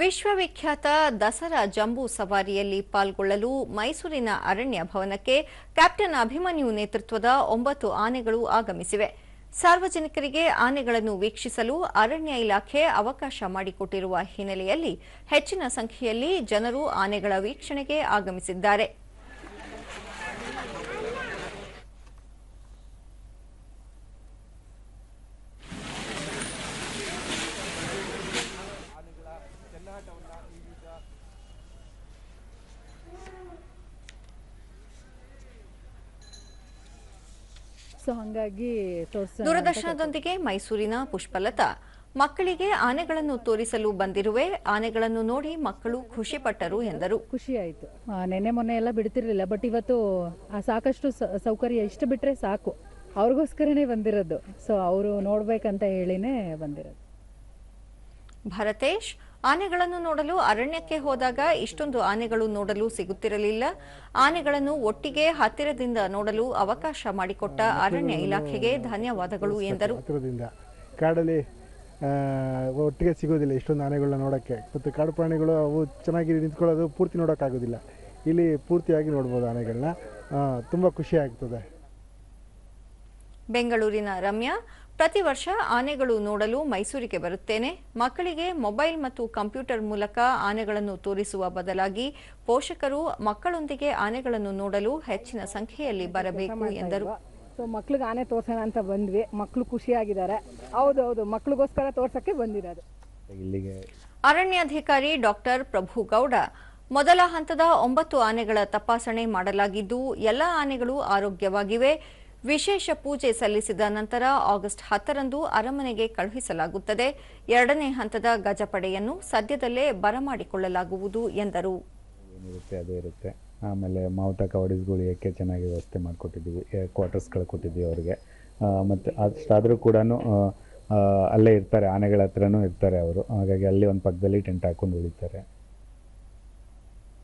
ವಿಶ್ವವಿಖ್ಯಾತ ದಸರಾ ಜಂಬೂ ಸವಾರಿಯಲ್ಲಿ ಪಾಲ್ಗೊಳ್ಳಲು ಮೈಸೂರಿನ ಅರಣ್ಯ ಭವನಕ್ಕೆ ಕ್ಯಾಪ್ಟನ್ ಅಭಿಮನ್ಯು ನೇತೃತ್ವದ ಒಂಬತ್ತು ಆನೆಗಳು ಆಗಮಿಸಿವೆ. ಸಾರ್ವಜನಿಕರಿಗೆ ಆನೆಗಳನ್ನು ವೀಕ್ಷಿಸಲು ಅರಣ್ಯ ಇಲಾಖೆ ಅವಕಾಶ ಮಾಡಿಕೊಟ್ಟಿರುವ ಹಿನ್ನೆಲೆಯಲ್ಲಿ ಹೆಚ್ಚಿನ ಸಂಖ್ಯೆಯಲ್ಲಿ ಜನರು ಆನೆಗಳ ವೀಕ್ಷಣೆಗೆ ಆಗಮಿಸಿದ್ದಾರೆ. ಸೊ ಹಂಗಾಗಿ ತೋರ್ಸ ದೂರದರ್ಶನದೊಂದಿಗೆ ಮೈಸೂರಿನ ಪುಷ್ಪಲತಾ. ಮಕ್ಕಳಿಗೆ ಆನೆಗಳನ್ನು ತೋರಿಸಲು ಬಂದಿರುವೆ. ಆನೆಗಳನ್ನು ನೋಡಿ ಮಕ್ಕಳು ಖುಷಿ ಪಟ್ಟರು ಎಂದರು. ಖುಷಿ ಆಯ್ತು ನೆನ್ನೆ ಮೊನ್ನೆ ಎಲ್ಲ ಬಿಡ್ತಿರ್ಲಿಲ್ಲ ಬಟ್ ಇವತ್ತು ಆ ಸಾಕಷ್ಟು ಸೌಕರ್ಯ ಇಷ್ಟು ಬಿಟ್ರೆ ಸಾಕು. ಅವ್ರಿಗೋಸ್ಕರನೇ ಬಂದಿರೋದು. ಸೊ ಅವರು ನೋಡ್ಬೇಕಂತ ಹೇಳಿನೇ ಬಂದಿರೋದು. ಭರತೇಶ್ ಆನೆಗಳನ್ನು ನೋಡಲು ಅರಣ್ಯಕ್ಕೆ ಹೋದಾಗ ಇಷ್ಟೊಂದು ಆನೆಗಳು ನೋಡಲು ಸಿಗುತ್ತಿರಲಿಲ್ಲ. ಆನೆಗಳನ್ನು ಒಟ್ಟಿಗೆ ಹತ್ತಿರದಿಂದ ನೋಡಲು ಅವಕಾಶ ಮಾಡಿಕೊಟ್ಟ ಅರಣ್ಯ ಇಲಾಖೆಗೆ ಧನ್ಯವಾದಗಳು ಎಂದರು. ಕಾಡಲ್ಲಿ ಒಟ್ಟಿಗೆ ಸಿಗೋದಿಲ್ಲ ಇಷ್ಟೊಂದು ಆನೆಗಳನ್ನ ನೋಡೋಕ್ಕೆ. ಮತ್ತು ಕಾಡು ಪ್ರಾಣಿಗಳು ಅವು ಚೆನ್ನಾಗಿ ನಿಂತ್ಕೊಳ್ಳೋದು ಪೂರ್ತಿ ನೋಡೋಕ್ಕಾಗೋದಿಲ್ಲ. ಇಲ್ಲಿ ಪೂರ್ತಿಯಾಗಿ ನೋಡ್ಬೋದು ಆನೆಗಳನ್ನ. ತುಂಬ ಖುಷಿ ಆಗ್ತದೆ. ಬೆಂಗಳೂರಿನ ರಮ್ಯಾ ಪ್ರತಿ ವರ್ಷ ಆನೆಗಳು ನೋಡಲು ಮೈಸೂರಿಗೆ ಬರುತ್ತೇನೆ. ಮಕ್ಕಳಿಗೆ ಮೊಬೈಲ್ ಮತ್ತು ಕಂಪ್ಯೂಟರ್ ಮೂಲಕ ಆನೆಗಳನ್ನು ತೋರಿಸುವ ಬದಲಾಗಿ ಪೋಷಕರು ಮಕ್ಕಳೊಂದಿಗೆ ಆನೆಗಳನ್ನು ನೋಡಲು ಹೆಚ್ಚಿನ ಸಂಖ್ಯೆಯಲ್ಲಿ ಬರಬೇಕು ಎಂದರು. ಸೊ ಮಕ್ಳಿಗೆ ಆನೆ ತೋರ್ಸೋಣ ಅಂತ ಬಂದ್ವಿ. ಮಕ್ಕಳು ಖುಷಿಯಾಗಿದ್ದಾರೆ. ಹೌದೌದು ಮಕ್ಳಿಗೋಸ್ಕರ ತೋರ್ಸಕ್ಕೆ ಬಂದಿರೋದು. ಇಲ್ಲಿಗೆ ಅರಣ್ಯಾಧಿಕಾರಿ ಡಾಕ್ಟರ್ ಪ್ರಭು ಗೌಡ ಮೊದಲ ಹಂತದ ಒಂಬತ್ತು ಆನೆಗಳ ತಪಾಸಣೆ ಮಾಡಲಾಗಿದ್ದು ಎಲ್ಲ ಆನೆಗಳು ಆರೋಗ್ಯವಾಗಿವೆ. ವಿಶೇಷ ಪೂಜೆ ಸಲ್ಲಿಸಿದ ನಂತರ ಆಗಸ್ಟ್ ಹತ್ತರಂದು ಅರಮನೆಗೆ ಕಳುಹಿಸಲಾಗುತ್ತದೆ. ಎರಡನೇ ಹಂತದ ಗಜಪಡೆಯನ್ನು ಸದ್ಯದಲ್ಲೇ ಬರಮಾಡಿಕೊಳ್ಳಲಾಗುವುದು ಎಂದರು. ಅದು ಇರುತ್ತೆ. ಆಮೇಲೆ ಏಕೆ ಚೆನ್ನಾಗಿ ವ್ಯವಸ್ಥೆ ಮಾಡಿಕೊಟ್ಟಿದ್ದೀವಿ ಕ್ವಾರ್ಟರ್ಸ್ಗಳು ಕೊಟ್ಟಿದ್ದೀವಿ ಅವರಿಗೆ. ಮತ್ತು ಅಷ್ಟಾದರೂ ಕೂಡ ಅಲ್ಲೇ ಇರ್ತಾರೆ, ಆನೆಗಳ ಹತ್ರನೂ ಇರ್ತಾರೆ ಅವರು. ಹಾಗಾಗಿ ಅಲ್ಲಿ ಒಂದು ಪಕ್ಕದಲ್ಲಿ ಟೆಂಟ್ ಹಾಕ್ಕೊಂಡು ಉಳಿತಾರೆ.